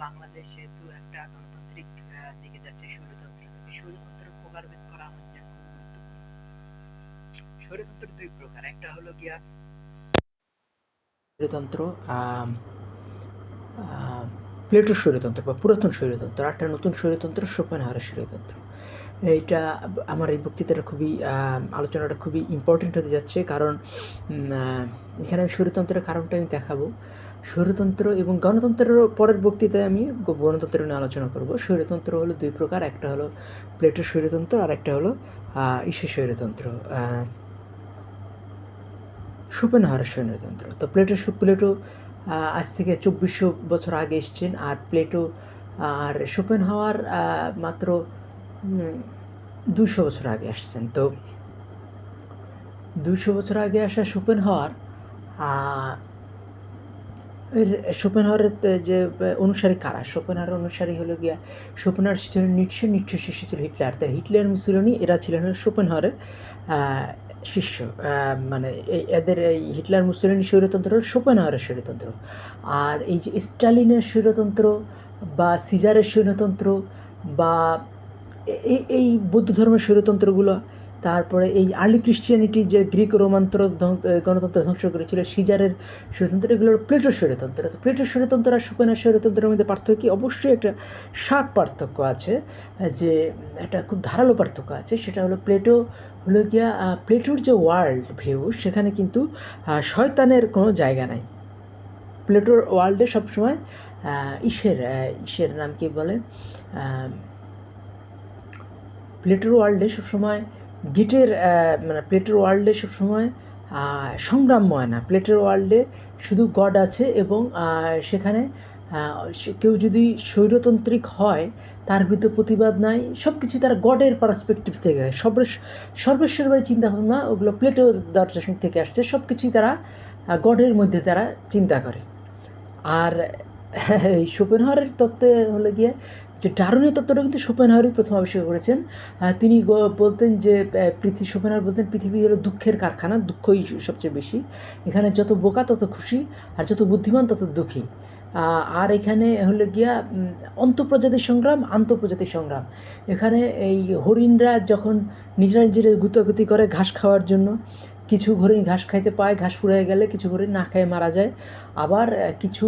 বাংলাদেশ যেহেতু একটা গণতান্ত্রিক দিকে যাচ্ছে স্বৈরতন্ত্র থেকে স্বৈরতন্ত্রের প্রকারভেদ করা আমাদের খুব গুরুত্বপূর্ণ। স্বৈরতন্ত্র দুই প্রকার। একটা হলো গিয়া আহ, প্লেটোর স্বৈরতন্ত্র বা পুরাতন আর একটা নতুন স্বৈরতন্ত্র শোপেনহারের স্বৈরতন্ত্র এইটা আমার এই বক্তৃতাটা খুবই আলোচনাটা খুবই ইম্পর্টেন্ট হতে যাচ্ছে। কারণ এখানে আমি স্বৈরতন্ত্রের কারণটা আমি দেখাবো। স্বৈরতন্ত্র এবং গণতন্ত্রের পরের বক্তৃতায় আমি গণতন্ত্র নিয়ে আলোচনা করব। স্বৈরতন্ত্র হলো দুই প্রকার একটা হলো প্লেটোর স্বৈরতন্ত্র আর একটা হলো ইসের স্বৈরতন্ত্র। আহ, শোপেনহাওয়ারের স্বৈরতন্ত্র। তো প্লেটো প্লেটো আজ থেকে চব্বিশশো বছর আগে এসছেন আর প্লেটো আর শোপেনহাওয়ার আহ, মাত্র দুশো বছর আগে আসছেন তো দুশো বছর আগে আসা শোপেনহাওয়ার আহ, তে- যে অনুসারী কারা? শোপেনহাওয়ার অনুসারী হলো গিয়া শোপেনহাওয়ার ছিলেন নিটসে নিটসে শিষ্য ছিল হিটলার। তাই হিটলার মুসুলিনি এরা ছিলেন আহ, শিষ্য। মানে এই এদের এই হিটলার মুসলিনী স্বৈরতন্ত্র হল শোপেনহাওয়ারের স্বৈরতন্ত্র। আর এই যে স্টালিনের স্বৈরতন্ত্র বা সিজারের স্বৈরতন্ত্র বা এই এই বৌদ্ধ ধর্মের স্বৈরতন্ত্রগুলো তারপরে এই আর্লি ক্রিশ্চিয়ানিটি যে গ্রিক রোমান্তর গণতন্ত্র ধ্বংস করেছিল সিজারের স্বৈরতন্ত্র এগুলো প্লেটোর তো প্লেটোর স্বৈরতন্ত্র আর শোপেনের স্বৈরতন্ত্রের মধ্যে পার্থক্য অবশ্যই একটা শার্প পার্থক্য আছে যে একটা খুব ধারালো পার্থক্য আছে সেটা হলো প্লেটো হলো গিয়া প্লেটোর যে ওয়ার্ল্ড ভিউ সেখানে কিন্তু শয়তানের কোনো জায়গা নাই। প্লেটোর ওয়ার্ল্ডে সবসময় আহ, ঈশের নাম কি বলে? প্লেটোর ওয়ার্ল্ডে সবসময় গিটের মানে প্লেটের ওয়ার্ল্ডে সবসময় সংগ্রামময় না প্লেটের ওয়ার্ল্ডে শুধু গড আছে এবং সেখানে কেউ যদি স্বৈরতান্ত্রিক হয়, তার বিরুদ্ধে প্রতিবাদ নাই সব কিছু তার গডের পার্সপেক্টিভ থেকে, সর্বেশ, সর্বেশ্বরবাদী চিন্তাভাবনা, ওগুলো প্লেটো দর্শন থেকে আসছে সব কিছুই তারা গডের মধ্যে তারা চিন্তা করে। আর, এই শোপেনহাওয়ারের তত্ত্বে হলে গিয়ে যে ডারুনীয় তত্ত্বটা কিন্তু শোপেনহাওয়ারই প্রথম আবিষ্কার করেছেন। তিনি বলতেন যে পৃথিবী শোপেনহাওয়ার বলতেন পৃথিবী হলো দুঃখের কারখানা দুঃখই সবচেয়ে বেশি। এখানে যত বোকা তত খুশি আর যত বুদ্ধিমান তত দুঃখী। আর এখানে হলো গিয়া উম, অন্তঃপ্রজাতি সংগ্রাম আন্তঃপ্রজাতি সংগ্রাম। এখানে এই হরিণরা যখন নিজেরা নিজেরা গুতাগুতি করে ঘাস খাওয়ার জন্য কিছু হরিণ ঘাস খাইতে পায়, ঘাস ফুরিয়ে গেলে কিছু হরিণ না খেয়ে মারা যায়। আবার কিছু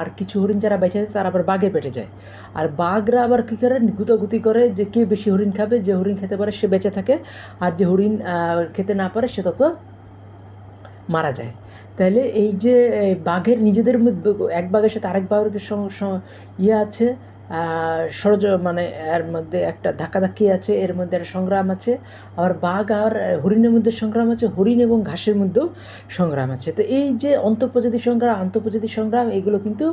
আর কিছু হরিণ যারা বেঁচে থাকে তারা আবার বাঘের পেটে যায়। আর বাঘরা আবার কী করে? গুতাগুতি করে যে কে বেশি হরিণ খাবে, যে হরিণ খেতে পারে সে বেঁচে থাকে, আর যে হরিণ খেতে না পারে সে তত মারা যায়। তাহলে এই যে বাঘের নিজেদের মধ্যে এক বাঘের সাথে আরেক বাঘের ইয়ে আছে সরজ মানে এর মধ্যে একটা ধাক্কাধাক্কি আছে, এর মধ্যে একটা সংগ্রাম আছে, আবার বাঘ আর হরিণের মধ্যে সংগ্রাম আছে, হরিণ এবং ঘাসের মধ্যেও সংগ্রাম আছে। তো এই যে অন্তঃপ্রজাতি সংগ্রাম, আন্তঃপ্রজাতি সংগ্রাম, এগুলো কিন্তু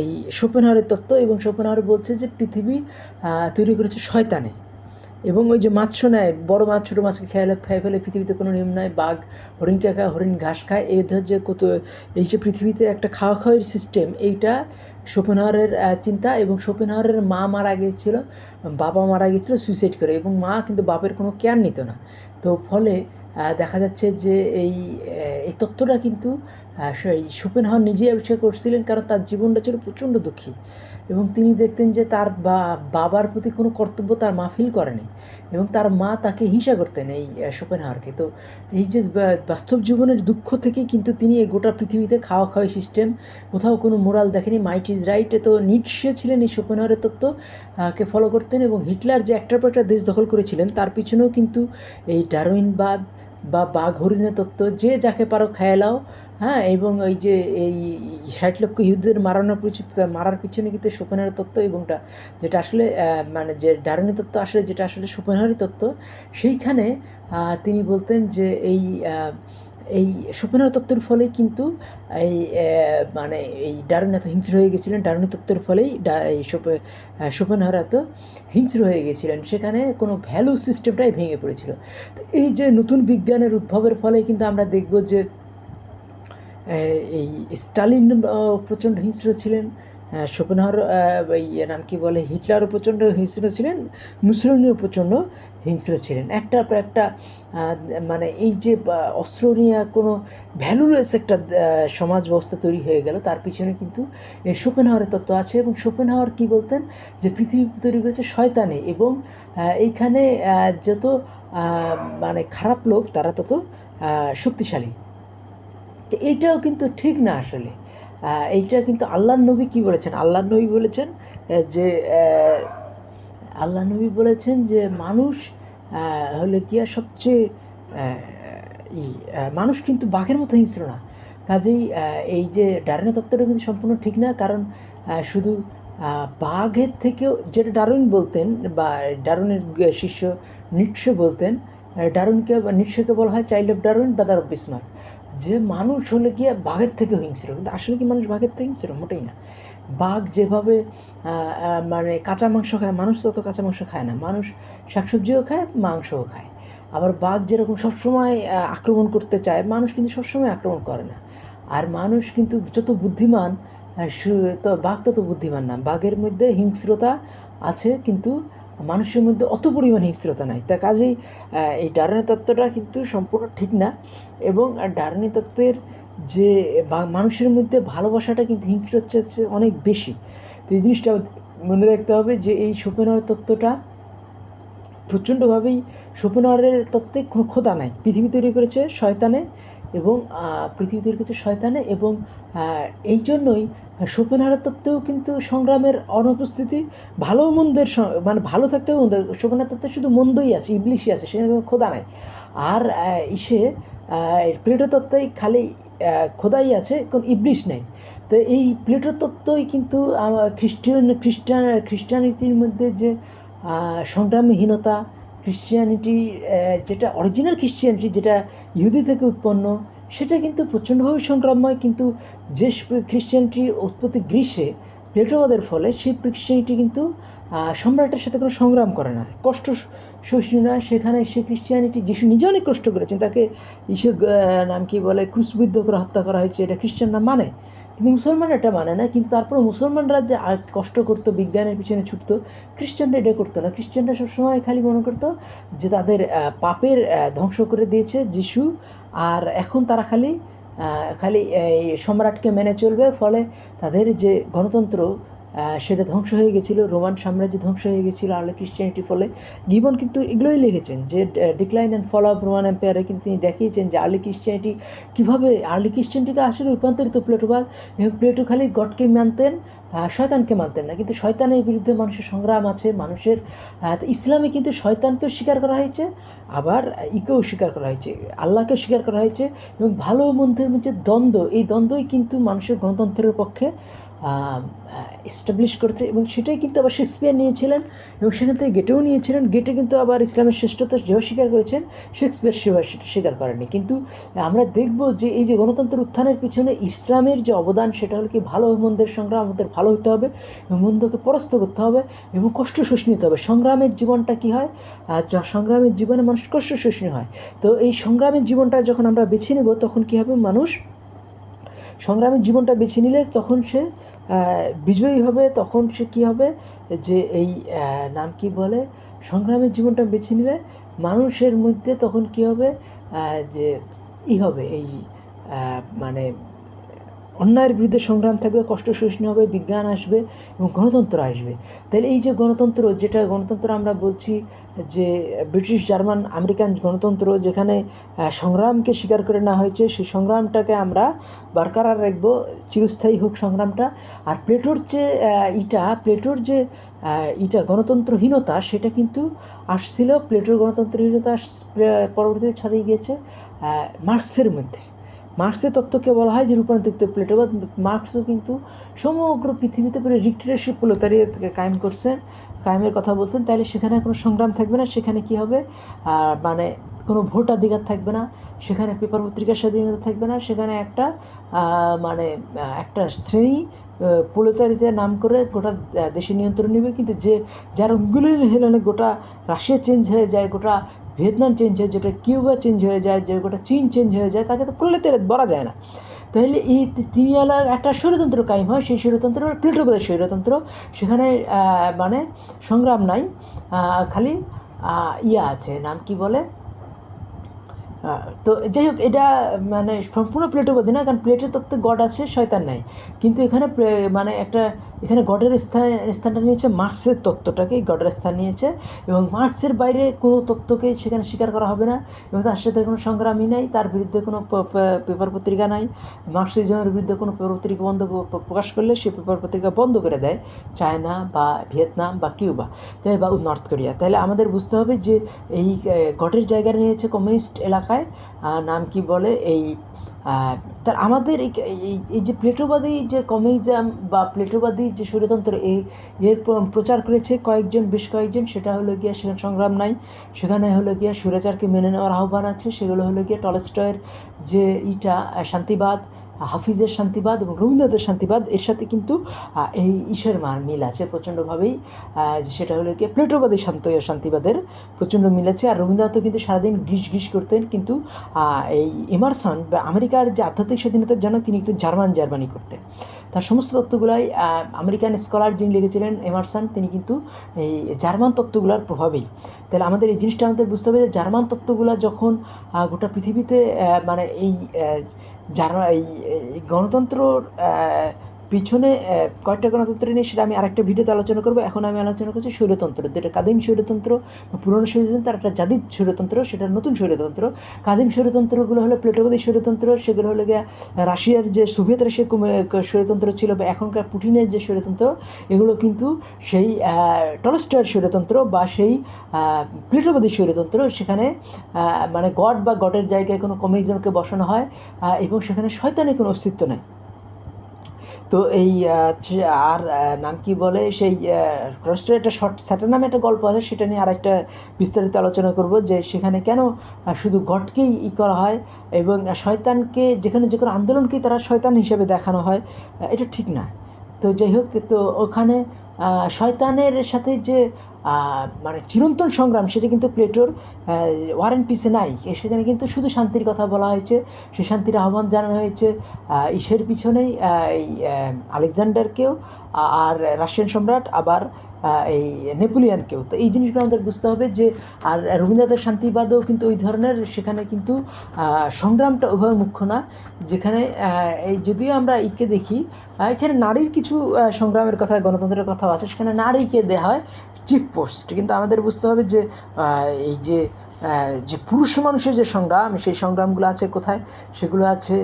এই শোপেনহাওয়ারের তত্ত্ব এবং শোপেনহাওয়ার বলছে যে পৃথিবী তৈরি করেছে শয়তানে। এবং ওই যে মাছ নেয়, বড় মাছ, ছোটো মাছকে খেয়ালে খেয়ে ফেলে পৃথিবীতে কোনো নিয়ম নাই, বাঘ হরিণকে খায় হরিণ ঘাস খায় এই ধর যে কত, এই যে পৃথিবীতে একটা খাওয়া খাওয়ার সিস্টেম এইটা শোপেনহাওয়ারের আহ, চিন্তা এবং শোপেনহাওয়ারের মা মারা গিয়েছিল বাবা মারা গিয়েছিল সুইসাইড করে এবং মা কিন্তু বাপের কোনো কেয়ার নিত না। তো ফলে দেখা যাচ্ছে যে এই এই তত্ত্বটা কিন্তু সেই শোপেনহাওয়ার নিজেই আবিষ্কার করছিলেন কারণ তার জীবনটা ছিল প্রচণ্ড দুঃখী। এবং তিনি দেখতেন যে তার বাবার প্রতি কোনো কর্তব্য তার মা ফিল করেনি। এবং তার মা তাকে হিংসা করতেন এই শোপেনহাওয়ারকে তো এই যে বাস্তব জীবনের দুঃখ থেকেই কিন্তু তিনি এই গোটা পৃথিবীতে খাওয়া খাওয়া সিস্টেম কোথাও কোনো মোরাল দেখেনি। মাইট ইজ রাইট তো নিটসে ছিলেন এই শোপেনহাওয়ারের তত্ত্ব কে ফলো করতেন এবং হিটলার যে একটার পর একটা দেশ দখল করেছিলেন, তার পিছনেও কিন্তু এই ডারউইনবাদ বা বাঘ হরিণের তত্ত্ব, যে যাকে পারো খেয়ালাও হ্যাঁ এবং ওই যে এই ষাট লক্ষ ইহুদের মারানোর মারার পিছনে কিন্তু শোপেনহাওয়ারের তত্ত্ব এবংটা যেটা আসলে মানে যে ডারুনি তত্ত্ব আসলে যেটা আসলে শোপেনহাওয়ারি তত্ত্ব সেইখানে তিনি বলতেন যে এই এই শোপেনহাওয়ার তত্ত্বের ফলে কিন্তু এই মানে এই ডারুন এত হিংস্র হয়ে গেছিলেন ডারুনি তত্ত্বের ফলেই এই শোপে আহ, এত হিংস্র হয়ে গেছিলেন সেখানে কোনো ভ্যালু সিস্টেমটাই ভেঙে পড়েছিল। তো এই যে নতুন বিজ্ঞানের উদ্ভবের ফলে কিন্তু আমরা দেখব যে এই স্টালিন প্রচণ্ড হিংস্র ছিলেন। শোপেনহাওয়ার এই নাম কি বলে, হিটলারও প্রচণ্ড হিংস্র ছিলেন মুসলিনীও প্রচণ্ড হিংস্র ছিলেন। একটার পর একটা মানে এই যে অস্ত্র নিয়ে কোনো ভ্যালুলেস একটা সমাজ ব্যবস্থা তৈরি হয়ে গেল, তার পিছনে কিন্তু শোপেনহাওয়ারের তত্ত্ব আছে এবং শোপেনহাওয়ার কি বলতেন যে, পৃথিবী তৈরি করেছে শয়তানে এবং এইখানে যত মানে খারাপ লোক, তারা তত শক্তিশালী। তো এইটাও কিন্তু ঠিক না আসলে। এইটা কিন্তু আল্লাহ নবী কি বলেছেন? আল্লাহ নবী বলেছেন যে আল্লাহ নবী বলেছেন যে মানুষ হলে কি আর সবচেয়ে মানুষ কিন্তু বাঘের মতো হিংস্র না। কাজেই এই যে ডারুইন তত্ত্বটা কিন্তু সম্পূর্ণ ঠিক না কারণ শুধু বাঘের থেকেও যেটা ডারুইন বলতেন বা ডারুইনের গ- শিষ্য নিটশো বলতেন আহ, ডারুইনকে বা নিটশোকে বলা হয় চাইল্ড অফ ডারুইন বা দ্য বিসমার্ক। যে মানুষ হলে গিয়ে বাঘের থেকে হিংস্র, কিন্তু আসলে কি মানুষ বাঘের থেকে হিংস্র? মোটেই না। বাঘ যেভাবে মানে কাঁচা মাংস খায়, মানুষ তত কাঁচা মাংস খায় না। মানুষ শাকসবজিও খায়, মাংসও খায়। আবার বাঘ যেরকম সবসময় আক্রমণ করতে চায়, মানুষ কিন্তু সবসময় আক্রমণ করে না। আর মানুষ কিন্তু যত বুদ্ধিমান বাঘ তত বুদ্ধিমান না। বাঘের মধ্যে হিংস্রতা আছে কিন্তু মানুষের মধ্যে অত পরিমাণ হিংস্রতা নাই। তা কাজেই এই ডারনি তত্ত্বটা কিন্তু সম্পূর্ণ ঠিক না এবং ডারনি তত্ত্বের যে মানুষের মধ্যে ভালোবাসাটা কিন্তু হিংস্র হচ্ছে অনেক বেশি। তো এই জিনিসটা মনে রাখতে হবে যে, এই শোপেনহাওয়ার তত্ত্বটা প্রচণ্ডভাবেই শোপেনহাওয়ারের তত্ত্বে কোনো খোদা নাই। পৃথিবী তৈরি করেছে শয়তানে এবং পৃথিবী তৈরি করেছে শয়তানে এবং এই জন্যই তত্ত্বেও কিন্তু সংগ্রামের অনুপস্থিতি ভালো মন্দের মানে ভালো থাকতেও মন্দ তত্ত্বে শুধু মন্দই আছে ইবলিশই আছে সেখানে কোনো খোদা নাই। আর ইসে প্লেটো তত্ত্বেই খালি খোদাই আছে কোন ইবলিশ নেই। তো এই প্লেটো তত্ত্বই কিন্তু আহ, খ্রিস্টান খ্রিস্টান খ্রিস্টানিটির মধ্যে যে সংগ্রামহীনতা খ্রিস্টিয়ানিটি যেটা অরিজিনাল খ্রিস্টিয়ানিটি যেটা ইহুদি থেকে উৎপন্ন সেটা কিন্তু প্রচণ্ডভাবে সংগ্রামময় কিন্তু যে খ্রিস্টানটির উৎপত্তি গ্রীষ্মে প্লেটোবাদের ফলে সেই খ্রিস্টানিটি কিন্তু সম্রাটের সাথে কোনো সংগ্রাম করে না। কষ্ট সহিষ্ণু না সেখানে সে খ্রিস্টিয়ানিটি যিশু নিজে অনেক কষ্ট করেছেন। তাকে ইসে নাম কি বলে? ক্রুশবিদ্ধ করে হত্যা করা হয়েছে। এটা খ্রিস্টানরা মানে? কিন্তু মুসলমানরা এটা মানে না, কিন্তু তারপরে মুসলমানরা যে কষ্ট করতো, বিজ্ঞানের পিছনে ছুটতো, খ্রিস্টানরা এটা করতো না। খ্রিস্টানরা সবসময় খালি মনে করতো যে তাদের পাপের ধ্বংস করে দিয়েছে যিশু, আর এখন তারা খালি খালি এই সম্রাটকে মেনে চলবে। ফলে তাদের যে গণতন্ত্র সেটা ধ্বংস হয়ে গেছিল, রোমান সাম্রাজ্য ধ্বংস হয়ে গেছিল আর্লি খ্রিস্টিয়ানিটির ফলে। গিবন কিন্তু এগুলোই লিখেছেন যে decline and fall of Roman এম্পায়ারে কিন্তু তিনি দেখিয়েছেন যে, আর্লি খ্রিস্টিয়ানিটি কীভাবে, আর্লি খ্রিস্টিয়ানিটিকে আসলে রূপান্তরিত প্লেটোবাদ এবং প্লেটো খালি গডকে মানতেন শয়তানকে মানতেন না। কিন্তু শয়তানের বিরুদ্ধে মানুষের সংগ্রাম আছে, মানুষের ইসলামে কিন্তু শয়তানকেও স্বীকার করা হয়েছে, আবার ইকেও স্বীকার করা হয়েছে, আল্লাহকেও স্বীকার করা হয়েছে এবং ভালো মন্দের মধ্যে দ্বন্দ্ব, এই দ্বন্দ্বই কিন্তু মানুষের গণতন্ত্রের পক্ষে এস্টাবলিশ করতে এবং সেটাই কিন্তু আবার শেক্সপিয়ার নিয়েছিলেন এবং সেখান থেকে গেটেও নিয়েছিলেন। গেটে কিন্তু আবার ইসলামের শ্রেষ্ঠতা যেভাবে স্বীকার করেছেন, শেক্সপিয়ার সেভাবে সেটা স্বীকার করেননি। কিন্তু আমরা দেখব যে এই যে গণতন্ত্রের উত্থানের পিছনে ইসলামের যে অবদান, সেটা হলো কি ভালো মন্দের সংগ্রাম, আমাদের ভালো হতে হবে মন্দকে পরাস্ত করতে হবে এবং কষ্ট সহিষ্ণু হতে হবে। সংগ্রামের জীবনটা কি হয়? সংগ্রামের জীবনে মানুষ কষ্ট সহিষ্ণু হয়। তো এই সংগ্রামের জীবনটা যখন আমরা বেছে নেব, তখন কি হবে? মানুষ সংগ্রামের জীবনটা বেছে নিলে তখন সে বিজয়ী হবে, তখন সে কী হবে? যে এই নাম কি বলে? সংগ্রামের জীবনটা বেছে নিলে মানুষের মধ্যে তখন কী হবে? যে ই হবে, এই মানে অন্যায়ের বিরুদ্ধে সংগ্রাম থাকবে, কষ্ট সহিষ্ণু হবে, বিজ্ঞান আসবে এবং গণতন্ত্র আসবে। তাহলে এই যে গণতন্ত্র, যেটা গণতন্ত্র আমরা বলছি যে ব্রিটিশ, জার্মান, আমেরিকান গণতন্ত্র, যেখানে সংগ্রামকে স্বীকার করে নেওয়া হয়েছে, সেই সংগ্রামটাকে আমরা বরকরার রাখব, চিরস্থায়ী হোক সংগ্রামটা। আর প্লেটোর যে ইটা, প্লেটোর যে ইটা গণতন্ত্রহীনতা, সেটা কিন্তু আসছিল, প্লেটোর গণতন্ত্রহীনতা পরবর্তীতে ছড়িয়ে গিয়েছে মার্কসের মধ্যে। মার্কসের তত্ত্বকে বলা হয় যে রূপান্তরিত প্লেটো বা মার্কসও কিন্তু সমগ্র পৃথিবীতে পুরো ডিক্টেটরশিপ প্রোলেতারিয়াতকে কায়েম করছেন, কায়েমের কথা বলছেন, তাহলে সেখানে কোনো সংগ্রাম থাকবে না, সেখানে কি হবে? মানে কোনো ভোটাধিকার থাকবে না, সেখানে পেপার পত্রিকার স্বাধীনতা থাকবে না, সেখানে একটা মানে একটা শ্রেণি প্রলেতারিতে নাম করে গোটা দেশে নিয়ন্ত্রণ নেবে, কিন্তু যে, যার অঙ্গুলি হেলনে গোটা রাশিয়া চেঞ্জ হয়ে যায়, গোটা ভিয়েতনাম চেঞ্জ হয়ে, যেটা কিউবা চেঞ্জ হয়ে যায়, যে গোটা চীন চেঞ্জ হয়ে যায়, তাকে তো প্রলেতারিত বলা যায় না। তাহলে এই তি- তিনি হলো একটা স্বৈরতন্ত্র কায়েম হয়, সেই স্বৈরতন্ত্র হলো প্লেটোবাদের স্বৈরতন্ত্র সেখানে মানে সংগ্রাম নাই খালি ইয়া আছে, নাম কি বলে? তো যাই হোক, এটা মানে সম্পূর্ণ প্লেটোবাদী না, কারণ প্লেটের তত্ত্বে গড আছে, শয়তান নাই। কিন্তু এখানে মানে একটা এখানে গডের স্থান, স্থানটা নিয়েছে মার্কসের তত্ত্বটাকে, গডের স্থান নিয়েছে এবং মার্কসের বাইরে কোনো তত্ত্বকে সেখানে স্বীকার করা হবে না এবং তার সাথে কোনো সংগ্রামই নাই, তার বিরুদ্ধে কোনো পেপার পত্রিকা নাই। মার্কসিজমের বিরুদ্ধে কোনো পেপার পত্রিকা বন্ধ প্রকাশ করলে সে পেপার পত্রিকা বন্ধ করে দেয় চায়না বা ভিয়েতনাম বা কিউবা, তাই বা নর্থ কোরিয়া। তাহলে আমাদের বুঝতে হবে যে এই গডের জায়গা নিয়েছে কমিউনিস্ট এলাকায় নাম কি বলে? এই তার আমাদের এই এই- যে প্লেটোবাদী যে কমিউনিজম বা প্লেটোবাদী যে ষড়যন্ত্র এই এর প্রচার করেছে কয়েকজন, বেশ কয়েকজন, সেটা হলো গিয়া সেখানে সংগ্রাম নাই, সেখানে হলো গিয়া সুরাচারকে মেনে নেওয়ার আহ্বান আছে, সেগুলো হলো গিয়া টলস্টয়ের যে ইটা শান্তিবাদ হাফিজের শান্তিবাদ এবং রবীন্দ্রনাথের শান্তিবাদ, এর সাথে কিন্তু এই ইসের মার মিল আছে প্রচণ্ডভাবেই। সেটা হলো কি, প্লেটোবাদী শান্ত শান্তিবাদের প্রচণ্ড মিল আছে। আর রবীন্দ্রনাথও কিন্তু সারাদিন গিস গিস করতেন, কিন্তু এই এমারসন, বা আমেরিকার যে আধ্যাত্মিক স্বাধীনতার জন্য তিনি কিন্তু জার্মান জার্মানি করতেন। তার সমস্ত তত্ত্বগুলাই আমেরিকান স্কলার যিনি লিখেছিলেন এমারসন, তিনি কিন্তু এই জার্মান তত্ত্বগুলোর প্রভাবেই। তাহলে আমাদের এই জিনিসটা আমাদের বুঝতে হবে যে জার্মান তত্ত্বগুলো যখন গোটা পৃথিবীতে মানে এই যারা এই আহ, পিছনে কয়েকটা গণতন্ত্র নিয়ে সেটা আমি আরেকটা ভিডিওতে আলোচনা করব। এখন আমি আলোচনা করছি স্বৈরতন্ত্র, যেটা কাদিম স্বৈরতন্ত্র পুরনো স্বৈরতন্ত্র আর একটা জাদিদ স্বৈরতন্ত্র, সেটা নতুন স্বৈরতন্ত্র। কাদিম স্বৈরতন্ত্রগুলো হলো প্লেটোবাদী স্বৈরতন্ত্র, সেগুলো হলো গিয়া রাশিয়ার যে সোভিয়েত রাশিয়ার স্বৈরতন্ত্র ছিল বা এখনকার পুটিনের যে স্বৈরতন্ত্র, এগুলো কিন্তু সেই টলস্টয়ের স্বৈরতন্ত্র বা সেই প্লেটোবাদী স্বৈরতন্ত্র। সেখানে মানে গড বা গডের জায়গায় কোনো কমিউনিজমকে বসানো হয় এবং সেখানে শয়তানের কোনো অস্তিত্ব নেই। তো এই আর নাম কি বলে? সেই টলস্টয়ের একটা শর্ট স্যাটার নামে একটা গল্প আছে, সেটা নিয়ে আরেকটা বিস্তারিত আলোচনা করব যে সেখানে কেন শুধু গডকেই ই করা হয় এবং শয়তানকে যেখানে যে কোনো আন্দোলনকেই তারা শয়তান হিসেবে দেখানো হয় এটা ঠিক না। তো যাই হোক, তো ওখানে শয়তানের সাথে যে মানে চিরন্তন সংগ্রাম, সেটা কিন্তু প্লেটোর ওয়ার অ্যান্ড পিসে নাই। সেখানে কিন্তু শুধু শান্তির কথা বলা হয়েছে, সে শান্তির আহ্বান জানানো হয়েছে। ইসের পিছনেই এই আলেকজান্ডারকেও আর রাশিয়ান সম্রাট, আবার এই নেপোলিয়ানকেও। তো এই জিনিসগুলো আমাদের বুঝতে হবে যে, আর রবীন্দ্রনাথের শান্তিবাদও কিন্তু ওই ধরনের, সেখানে কিন্তু সংগ্রামটা ওইভাবে মুখ্য না। যেখানে এই যদিও আমরা ইকে দেখি এখানে নারীর কিছু সংগ্রামের কথা, গণতন্ত্রের কথাও আছে, সেখানে নারীকে দেওয়া হয়। চিফ পোস্ট কিন্তু আমাদের বুঝতে হবে যে এই যে যে পুরুষ মানুষের যে সংগ্রাম, সেই সংগ্রামগুলো আছে কোথায়? সেগুলো আছে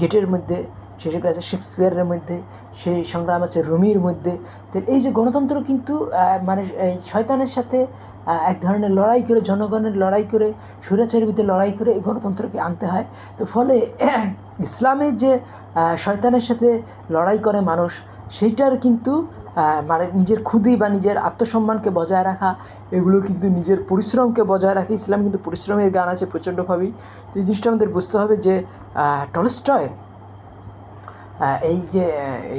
গেটের মধ্যে সেগুলো আছে শেক্সপিয়ারের মধ্যে, সেই সংগ্রাম আছে রুমির মধ্যে। তো এই যে গণতন্ত্র কিন্তু মানে শয়তানের সাথে এক ধরনের লড়াই করে, জনগণের লড়াই করে, স্বৈরাচারের বিরুদ্ধে লড়াই করে এই গণতন্ত্রকে আনতে হয়। তো ফলে ইসলামের যে শয়তানের সাথে লড়াই করে মানুষ, সেইটার কিন্তু মানে নিজের ক্ষুদি বা নিজের আত্মসম্মানকে বজায় রাখা, এগুলো কিন্তু নিজের পরিশ্রমকে বজায় রাখে। ইসলাম কিন্তু পরিশ্রমের গান আছে প্রচণ্ডভাবেই এই জিনিসটা আমাদের বুঝতে হবে যে টলস্টয় এই যে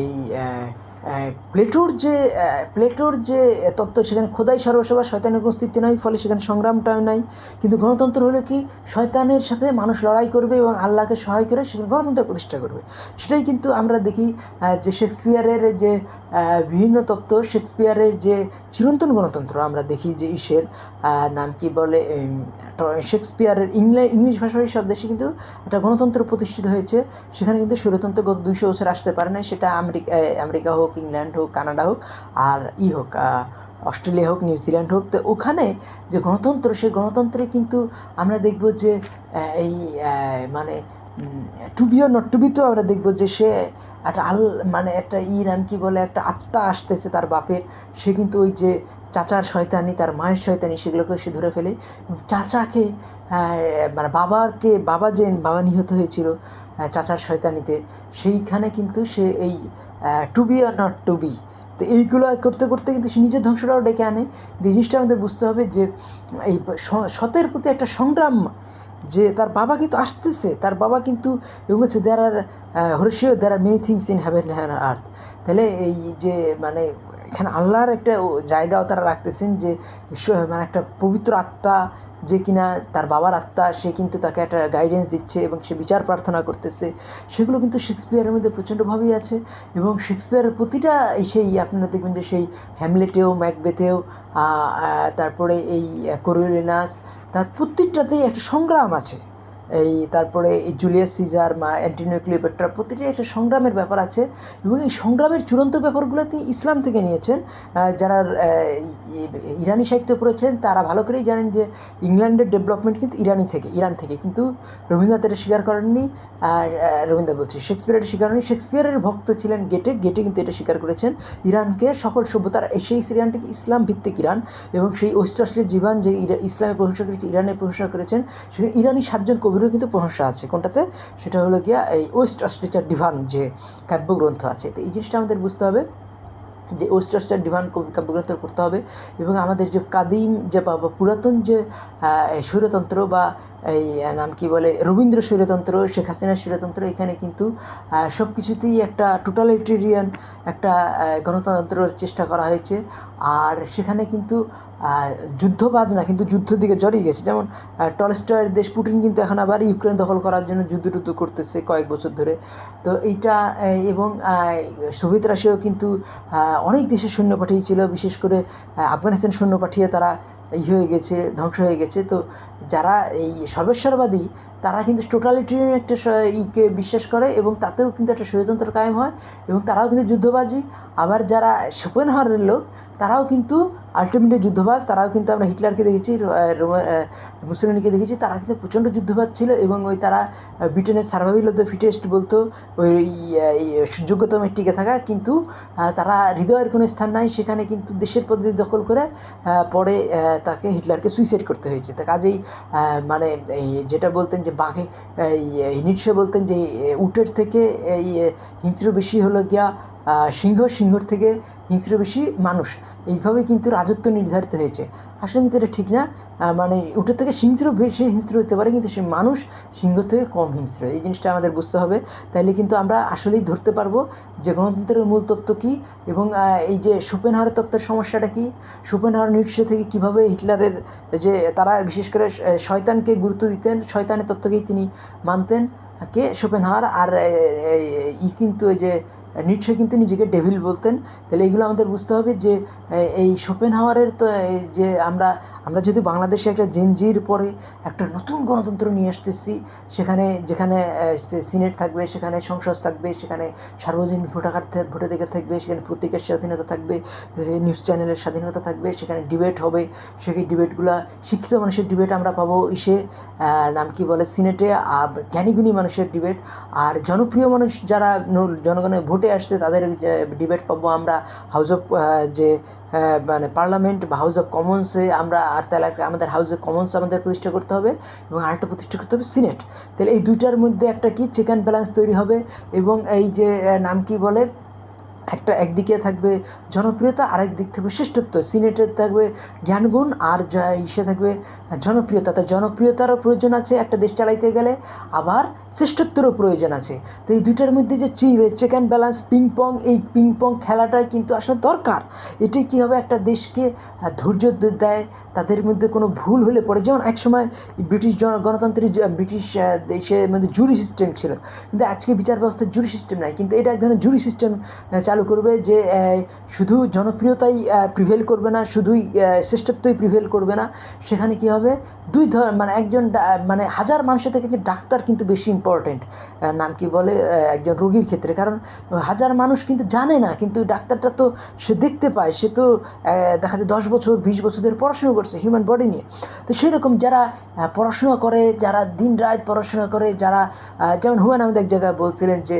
এই প্লেটোর যে প্লেটোর যে তত্ত্ব, সেখানে খোদাই সর্বসভা শয়তানের অস্তিত্ব নাই, ফলে সেখানে সংগ্রামটাও নাই। কিন্তু গণতন্ত্র হলো কি? শয়তানের সাথে মানুষ লড়াই করবে এবং আল্লাহকে সহায় করে সেখানে গণতন্ত্র প্রতিষ্ঠা করবে। সেটাই কিন্তু আমরা দেখি যে শেক্সপিয়ারের যে বিভিন্ন তত্ত্ব শেক্সপিয়ারের যে চিরন্তন গণতন্ত্র, আমরা দেখি যে ইসের নাম কি বলে শেক্সপিয়ারের ইংল্যান্ড ইংলিশ ভাষাভাষী সব দেশে কিন্তু একটা গণতন্ত্র প্রতিষ্ঠিত হয়েছে। সেখানে কিন্তু স্বৈরতন্ত্র গত দুইশো বছর আসতে পারে না সেটা আমেরিকা আমেরিকা হোক, ইংল্যান্ড হোক, কানাডা হোক, আর ই হোক অস্ট্রেলিয়া হোক, নিউজিল্যান্ড হোক। তো ওখানে যে গণতন্ত্র, সেই গণতন্ত্রে কিন্তু আমরা দেখব যে এই মানে টু বি নট টু বিতেও আমরা দেখব যে সে একটা আল মানে একটা ই নাম কি বলে, একটা আত্মা আসতেছে তার বাপের। সে কিন্তু ওই যে চাচার শয়তানি, তার মায়ের শয়তানি, সেগুলোকে সে ধরে ফেলে। চাচাকে মানে বাবাকে, বাবা যে বাবা নিহত হয়েছিল চাচার শয়তানিতে। সেইখানে কিন্তু সে এই to be or not to be তো এইগুলো করতে করতে কিন্তু সে নিজের ধ্বংসটাও ডেকে আনে। জিনিসটা আমাদের বুঝতে হবে যে, এই সতের প্রতি একটা সংগ্রাম যে তার বাবা কিন্তু আসতেছে, তার বাবা কিন্তু হচ্ছে there are Horatio there are many things in heaven and earth তাহলে এই যে মানে এখানে আল্লাহর একটা জায়গাও তারা রাখতেছেন যে মানে একটা পবিত্র আত্মা যে কিনা তার বাবার আত্মা, সে কিন্তু তাকে একটা গাইডেন্স দিচ্ছে এবং সে বিচার প্রার্থনা করতেছে। সেগুলো কিন্তু শেক্সপিয়ারের মধ্যে প্রচণ্ডভাবেই আছে এবং শেক্সপিয়ারের প্রতিটা সেই আপনারা দেখবেন যে সেই হ্যামলেটেও ম্যাকবেথেও তারপরে এই কোরিওলিনাস তার প্রত্যেকটাতেই একটা সংগ্রাম আছে। এই তারপরে এই জুলিয়াস সিজার মা অ্যান্টিনিও ক্লিওপেট্রা প্রতিটি একটা সংগ্রামের ব্যাপার আছে এবং এই সংগ্রামের চূড়ান্ত ব্যাপারগুলো তিনি ইসলাম থেকে নিয়েছেন। যারা ইরানি সাহিত্য পড়েছেন, তারা ভালো করেই জানেন যে ইংল্যান্ডের ডেভেলপমেন্ট কিন্তু ইরানি থেকে, ইরান থেকে। কিন্তু রবীন্দ্রনাথ এটা স্বীকার করেননি আর রবীন্দ্র বলছি শেক্সপিয়ার এটা স্বীকার করেনি শেক্সপিয়ারের ভক্ত ছিলেন গেটে গেটে কিন্তু এটা স্বীকার করেছেন। ইরানকে সকল সভ্যতার, সেই ইরানটাকে ইসলাম ভিত্তিক ইরান এবং সেই ওয়েস্টার্সের জীবন যে ইসলামের প্রশংসা করেছে ইরানের প্রশংসা করেছেন সেখানে ইরানি সাতজন কবিরও কিন্তু প্রশংসা আছে। কোনটাতে? সেটা হলো গিয়া এই ওয়েস্ট অস্ট্রেচার ডিভান যে কাব্যগ্রন্থ আছে। তো এই জিনিসটা আমাদের বুঝতে হবে যে ওয়েস্ট অস্ট্রেচার ডিভান কবি কাব্যগ্রন্থ করতে হবে এবং আমাদের যে কাদিম যে বা পুরাতন যে স্বৈরতন্ত্র বা এই নাম কি বলে, রবীন্দ্র স্বৈরতন্ত্র, শেখ হাসিনার স্বৈরতন্ত্র, এখানে কিন্তু সব কিছুতেই একটা টোটালিটেরিয়ান একটা গণতন্ত্রের চেষ্টা করা হয়েছে। আর সেখানে কিন্তু যুদ্ধবাজ না কিন্তু যুদ্ধের দিকে জড়িয়ে গেছে। যেমন টলস্টয়ের দেশ পুটিন কিন্তু এখন আবার ইউক্রেন দখল করার জন্য যুদ্ধ টুদ্ধ করতেছে কয়েক বছর ধরে। তো এইটা এবং সোভিয়েত রাশিয়াও কিন্তু অনেক দেশের সৈন্য পাঠিয়েছিল, বিশেষ করে আফগানিস্তান সৈন্য পাঠিয়ে তারা ই হয়ে গেছে, ধ্বংস হয়ে গেছে। তো যারা এই সর্বেশ্বরবাদী, তারা কিন্তু টোটালিটিরিয়ান একটা ইকে বিশ্বাস করে এবং তাতেও কিন্তু একটা স্বৈরতন্ত্র কায়েম হয় এবং তারাও কিন্তু যুদ্ধবাজি। আবার যারা শোপেনহাওয়ারের লোক তারাও কিন্তু আলটিমেটলি যুদ্ধবাজ, তারাও কিন্তু আমরা হিটলারকে দেখেছি মুসলিনিকে দেখেছি, তারা কিন্তু প্রচণ্ড যুদ্ধবাজ ছিল এবং ওই তারা ব্রিটেনের সার্ভাইভাল অফ দ্য ফিটেস্ট বলতো, ওই যোগ্যতমের টিকে থাকা, কিন্তু তারা হৃদয়ের কোনো স্থান নাই, সেখানে কিন্তু দেশের পদ্ধতি দখল করে পরে তাকে হিটলারকে সুইসাইড করতে হয়েছে। তা কাজেই মানে যেটা বলতেন যে বাঘে নিশ্চয় বলতেন যে উটের থেকে, এই হিংস্র বেশি হলো গিয়া সিংহ, সিংহর থেকে হিংস্র বেশি মানুষ। এইভাবেই কিন্তু রাজত্ব নির্ধারিত হয়েছে। আসলে কিন্তু এটা ঠিক না। মানে উটের থেকে সিংস্র বেশি হিংস্র হতে পারে কিন্তু সে মানুষ সিংহ থেকে কম হিংস্র। এই জিনিসটা আমাদের বুঝতে হবে। তাইলে কিন্তু আমরা আসলেই ধরতে পারব যে গণতন্ত্রের মূল তত্ত্ব কী এবং এই যে সুপেনহাওয়ারের তত্ত্বের সমস্যাটা কী? সুপেনহাওয়ার নিশ্চয় থেকে কীভাবে হিটলারের যে তারা বিশেষ করে শয়তানকে গুরুত্ব দিতেন শয়তানের তত্ত্বকেই তিনি মানতেন। কে? শোপেনহাওয়ার আর এ, এ, ই কিন্তু ওই যে নিশ্চয় কিন্তু নিজেকে ডেভিল বলতেন। তাহলে এগুলো আমাদের বুঝতে হবে যে এই শোপেনহাওয়ারের তো যে আমরা আমরা যদি বাংলাদেশে একটা জেনজির পরে একটা নতুন গণতন্ত্র নিয়ে আসতেছি, সেখানে, যেখানে সিনেট থাকবে, সেখানে সংসদ থাকবে, সেখানে সার্বজনীন ভোটাকার ভোটাধিকার থাকবে, সেখানে পত্রিকার স্বাধীনতা থাকবে নিউজ চ্যানেলের স্বাধীনতা থাকবে, সেখানে ডিবেট হবে সেই ডিবেটগুলো শিক্ষিত মানুষের ডিবেট আমরা পাবো ইসে নাম কি বলে সিনেটে আর জ্ঞানীগুণী মানুষের ডিবেট আর জনপ্রিয় মানুষ যারা জনগণের ভোটে আসছে, তাদের ডিবেট পাবো আমরা হাউস অফ যে মানে পার্লামেন্ট বা হাউস অফ কমন্সে আমরা আর তাহলে আমাদের হাউস অফ কমন্স আমাদের প্রতিষ্ঠা করতে হবে এবং আরেকটা প্রতিষ্ঠা করতে হবে সিনেট তাহলে এই দুইটার মধ্যে একটা কি চেক অ্যান্ড ব্যালেন্স তৈরি হবে এবং এই যে নাম কি বলে? একটা একদিকে থাকবে জনপ্রিয়তা, আরেক দিক থাকবে শ্রেষ্ঠত্ব। সিনেটের থাকবে জ্ঞানগুণ আর ইসে থাকবে জনপ্রিয়তা। তো জনপ্রিয়তারও প্রয়োজন আছে, একটা দেশ চালাইতে গেলে আবার শ্রেষ্ঠত্বেরও প্রয়োজন আছে। তো এই দুইটার মধ্যে যে check and balance ping pong এই পিং পং খেলাটাই কিন্তু আসলে দরকার। এটি কী হবে? একটা দেশকে ধৈর্য দেয় তাদের মধ্যে কোনো ভুল হলে পরে, যেমন একসময় ব্রিটিশ জন গণতন্ত্রের ব্রিটিশ দেশের মধ্যে জুরি সিস্টেম ছিল। কিন্তু আজকে বিচার ব্যবস্থার জুরি সিস্টেম নাই। কিন্তু এটা এক ধরনের জুরি সিস্টেম চালু করবে যে শুধু জনপ্রিয়তাই প্রিভেল করবে না, শুধুই শ্রেষ্ঠত্বই প্রিভেল করবে না। সেখানে কি হবে? দুই ধর মানে একজন মানে হাজার মানুষের থেকে ডাক্তার কিন্তু বেশি ইম্পর্টেন্ট নাম কি বলে একজন রোগীর ক্ষেত্রে। কারণ হাজার মানুষ কিন্তু জানে না, কিন্তু ডাক্তারটা তো সে দেখতে পায়। সে তো দেখা যায় দশ বছর, বিশ বছরের পড়াশোনা করছে। হিউম্যান বডি নিয়ে। তো সেই রকম যারা পড়াশোনা করে, যারা দিন রাত পড়াশোনা করে, যারা যেমন হুমায়ুন আহমেদ এক জায়গায় বলছিলেন যে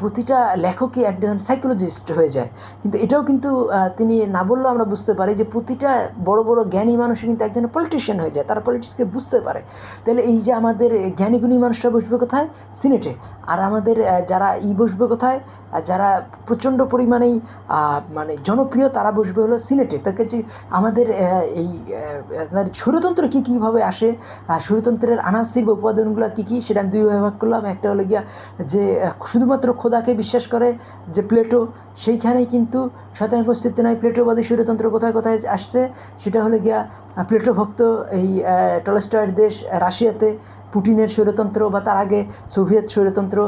প্রতিটা লেখকই একজন সাইকোলজিস্ট হয়ে যায়। কিন্তু এটাও কিন্তু তিনি না বললেও আমরা বুঝতে পারি যে, প্রতিটা বড় বড় জ্ঞানী মানুষ কিন্তু একজন পলিটিশিয়ান হয়ে যায়। তারা পলিটিক্সকে বুঝতে পারে। তাহলে এই যে আমাদের জ্ঞানীগুণী মানুষরা বসবে কোথায়? সিনেটে আর আমাদের যারা ই বসবে কোথায়? যারা প্রচণ্ড পরিমাণেই মানে জনপ্রিয় তারা বসবে হলো সিনেটে তাকে যে আমাদের এই আপনার সুরতন্ত্র কী কীভাবে আসে? আর আনাসির উপাদানগুলো কী কী? সেটা আমি দুইভাবে ভাগ করলাম। একটা হলো গিয়া যে শুধুমাত্র খোদাকে বিশ্বাস করে যে প্লেটো, সেইখানেই কিন্তু সাধারণ অস্তিত্ব নয়। প্লেটোবাদী স্বৈরতন্ত্র কোথায় কোথায় আসছে? সেটা হলো গিয়া প্লেটো ভক্ত এই টলস্টয়ের দেশ, রাশিয়াতে। পুটিনের স্বৈরতন্ত্র বা তার আগে সোভিয়েত স্বৈরতন্ত্র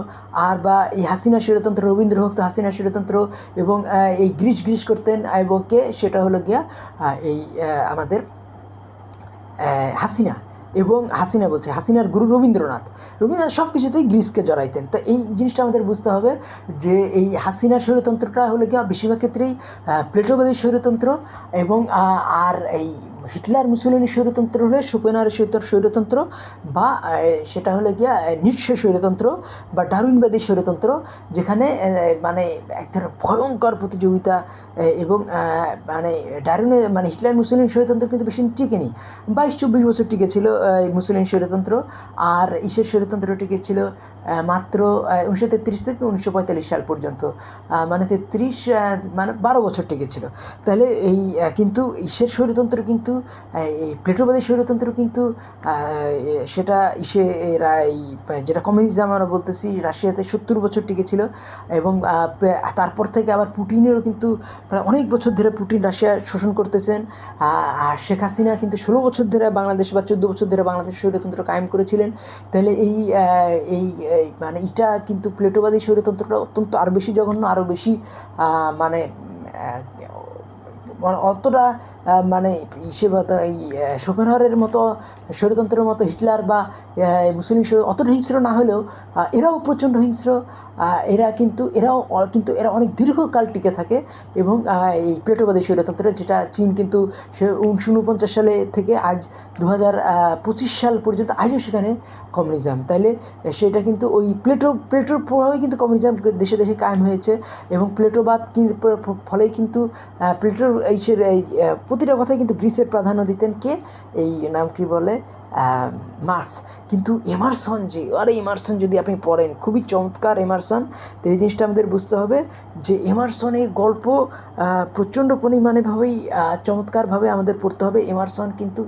আর বা এই হাসিনা স্বৈরতন্ত্র রবীন্দ্র ভক্ত হাসিনা স্বৈরতন্ত্র এবং এই গ্রিস গ্রিস করতেন এবং কে? সেটা হলো গিয়া এই আমাদের হাসিনা এবং হাসিনা বলছে, হাসিনার গুরু রবীন্দ্রনাথ। রবীন্দ্রনাথ সব কিছুতেই গ্রিসকে জড়াইতেন। তো এই জিনিসটা আমাদের বুঝতে হবে যে এই হাসিনার স্বৈরতন্ত্রটা হলো গিয়া বেশিরভাগ ক্ষেত্রেই প্লেটোবাদী স্বৈরতন্ত্র এবং আর এই হিটলার মুসলিনী স্বৈরতন্ত্র হলে, সুপেনার স্বৈরতন্ত্র বা সেটা হলো গিয়া নিঃস্ব স্বৈরতন্ত্র বা ডারুইনবাদী স্বৈরতন্ত্র, যেখানে মানে এক ধরনের ভয়ঙ্কর প্রতিযোগিতা এবং মানে ডারুইনে মানে হিটলার মুসলিম স্বৈরতন্ত্র কিন্তু বেশি টিকেনি। বাইশ চব্বিশ বছর টিকেছিল মুসলিম স্বৈরতন্ত্র, আর ইসের স্বৈরতন্ত্র টিকেছিল মাত্র উনিশশো তেত্রিশ থেকে উনিশশো পঁয়তাল্লিশ সাল পর্যন্ত মানে তেত্রিশ মানে বারো বছর টিকেছিল। তাহলে এই কিন্তু ইসের স্বৈরতন্ত্র কিন্তু এই প্লেটোবাদী স্বৈরতন্ত্র কিন্তু সেটা ইসে, এরা এই যেটা কমিউনিজম আমরা বলতেছি, রাশিয়াতে সত্তর বছর টিকেছিল এবং তারপর থেকে আবার পুটিনেরও কিন্তু প্রায় অনেক বছর ধরে পুটিন রাশিয়া শোষণ করতেছেন। আর শেখ হাসিনা কিন্তু ষোলো বছর ধরে বাংলাদেশ বা চোদ্দ বছর ধরে বাংলাদেশ স্বৈরতন্ত্র কায়েম করেছিলেন। তাহলে এই এই এই মানে এটা কিন্তু প্লেটোবাদী স্বৈরতন্ত্রটা অত্যন্ত আরও বেশি জঘন্য আরও বেশি মানে মানে অতটা মানে হিসেবে এই শোপেনহারের মতো, স্বৈরতন্ত্রের মতো হিটলার বা মুসলিম স্বৈর- অতটা হিংস্র না হলেও এরাও প্রচণ্ড হিংস্র। এরা কিন্তু, এরাও কিন্তু এরা অনেক দীর্ঘকাল টিকে থাকে এবং এই প্লেটোবাদী স্বৈরতন্ত্র যেটা চীন কিন্তু সে উনিশশো উনপঞ্চাশ সালে থেকে আজ দু হাজার পঁচিশ সাল পর্যন্ত আজও সেখানে কমিউনিজম। তাইলে সেটা কিন্তু ওই প্লেটো, প্লেটোর প্রভাবে কিন্তু কমিউনিজম দেশে দেশে কায়েম হয়েছে এবং প্লেটোবাদ ফলেই কিন্তু প্লেটোর এই প্রতিটা কথাই কিন্তু গ্রিসের প্রাধান্য দিতেন কে? এই নাম কি বলে? মার্কস। কিন্তু এমারসন যে আরে এমারসন যদি আপনি পড়েন, খুবই চমৎকার এমারসন তো এই জিনিসটা আমাদের বুঝতে হবে যে এমারসনের গল্প প্রচণ্ড পরিমাণেভাবেই চমৎকারভাবে আমাদের পড়তে হবে। এমারসন কিন্তু